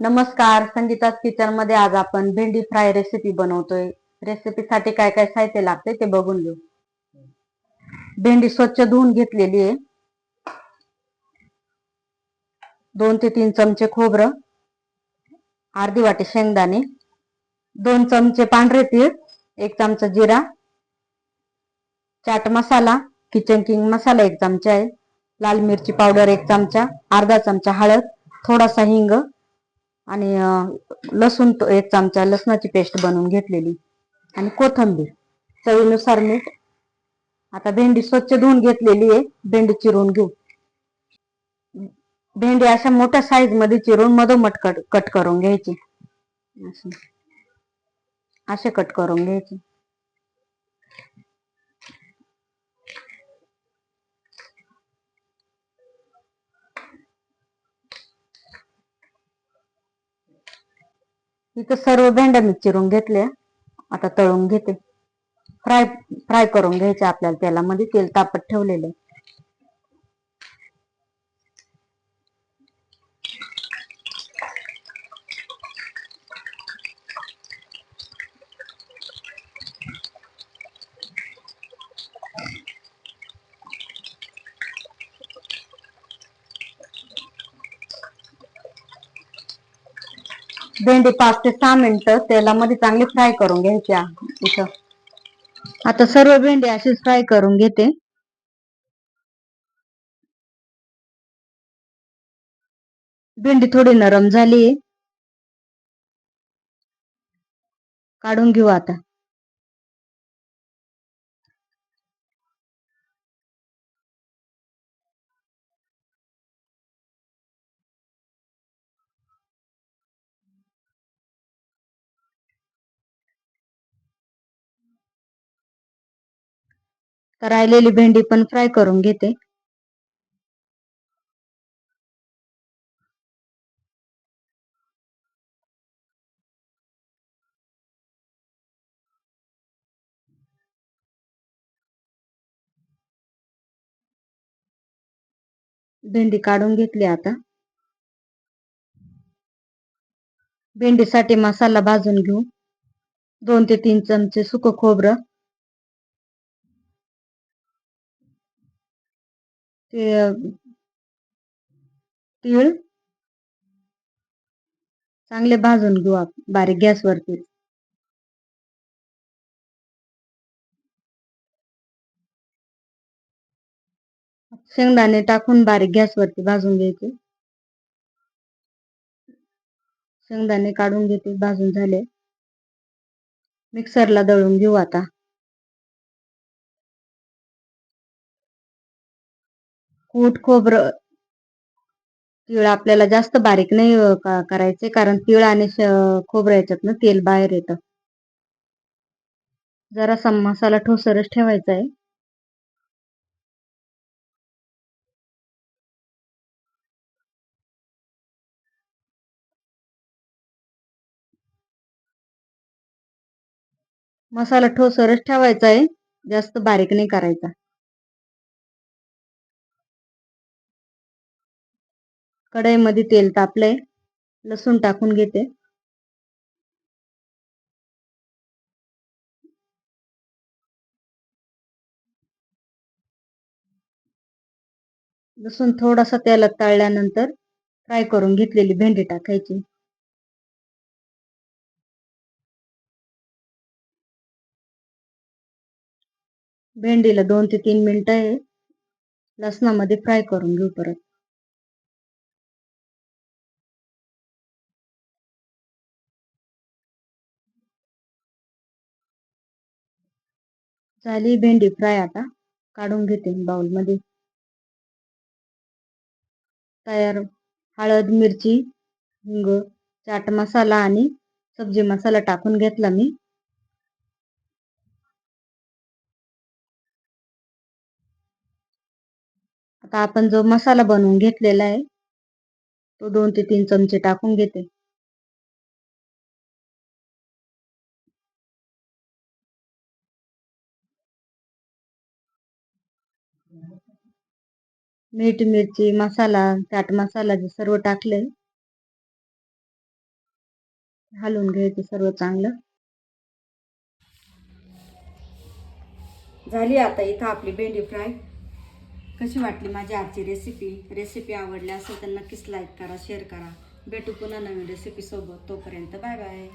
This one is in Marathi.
नमस्कार संगीताच किचनमध्ये आज आपण भेंडी फ्राय रेसिपी बनवतोय. रेसिपीसाठी काय काय साहित्य लागते ते बघून घेऊ. भेंडी स्वच्छ धुवून घेतलेली आहे. दोन ते तीन चमचे खोबरं अर्धी वाटी शेंगदाणे दोन चमचे पांढरे तीळ एक चमचा जिरा चाट मसाला किचन किंग मसाला एक चमचा आहे लाल मिरची पावडर एक चमचा अर्धा चमचा हळद थोडासा हिंग आणि लसूण एक चमचा लसणाची पेस्ट बनवून घेतलेली. आणि कोथंबीर चवीनुसार मीठ. आता भेंडी स्वच्छ धुवून घेतलेली आहे. भेंडी चिरून घेऊ. भेंडी अशा मोठ्या साईजमध्ये चिरून मधोमध कट कट करून घ्यायची. असे कट करून घ्यायचे. इथं सर्व भेंड्या मी चिरून घेतल्या. आता तळून घेते. फ्राय फ्राय करून घ्यायचे आपल्याला तेलामध्ये तेल तापत ठेवलेलं भेंडी पाच ते सहा मिनिटं तेलामध्ये चांगली फ्राय करून घ्यायची इथं. आता सर्व भेंडी अशीच फ्राय करून घेते. भेंडी थोडी नरम झाली काढून घेऊ आता. तर राहिलेली भेंडी पण फ्राय करून घेते. भेंडी काढून घेतली आता. भेंडीसाठी मसाला भाजून घेऊ. दोन ते तीन चमचे सुक खोबरं. तीळ. चांगले भाजून घेऊ बारीक गॅसवरती शेंगदाणे टाकून बारीक गॅसवरती भाजून घ्यायचे. शेंगदाणे काढून घेते भाजून झाले. मिक्सरला दळून घेऊ आता. कूट खोबरं तीळ आपल्याला जास्त बारीक नाही करायचे कारण तीळ आणि खोबरं याच्यातनं तेल बाहेर येतं. जरासा मसाला ठोसरच ठेवायचा आहे. मसाला ठोसरच ठेवायचा आहे जास्त बारीक नाही करायचा. कढईमध्ये तेल तापलंय. लसूण टाकून घेते. लसूण थोडासा तेलात तळल्यानंतर फ्राय करून घेतलेली भेंडी टाकायची. भेंडीला दोन ते तीन मिनिटं लसणामध्ये फ्राय करून घेऊ परत. झाली भेंडी फ्राय आता. काढून घेते बाउलमध्ये तयार हळद मिरची हिंग चाट मसाला आणि सब्जी मसाला टाकून घेतला मी. आता आपण जो मसाला बनवून घेतलेला आहे तो दोन ते तीन चमचे टाकून घेते. मीठ मिरची मसाला चाट मसाला जे सर्व टाकले हलवून घ्यायचं सर्व चांगलं. झाली आता इथं आपली भेंडी फ्राय. कशी वाटली माझी आजची रेसिपी रेसिपी आवडली असेल तर नक्कीच लाईक करा शेअर करा. भेटू पुन्हा नवीन रेसिपी सोबत. तोपर्यंत बाय बाय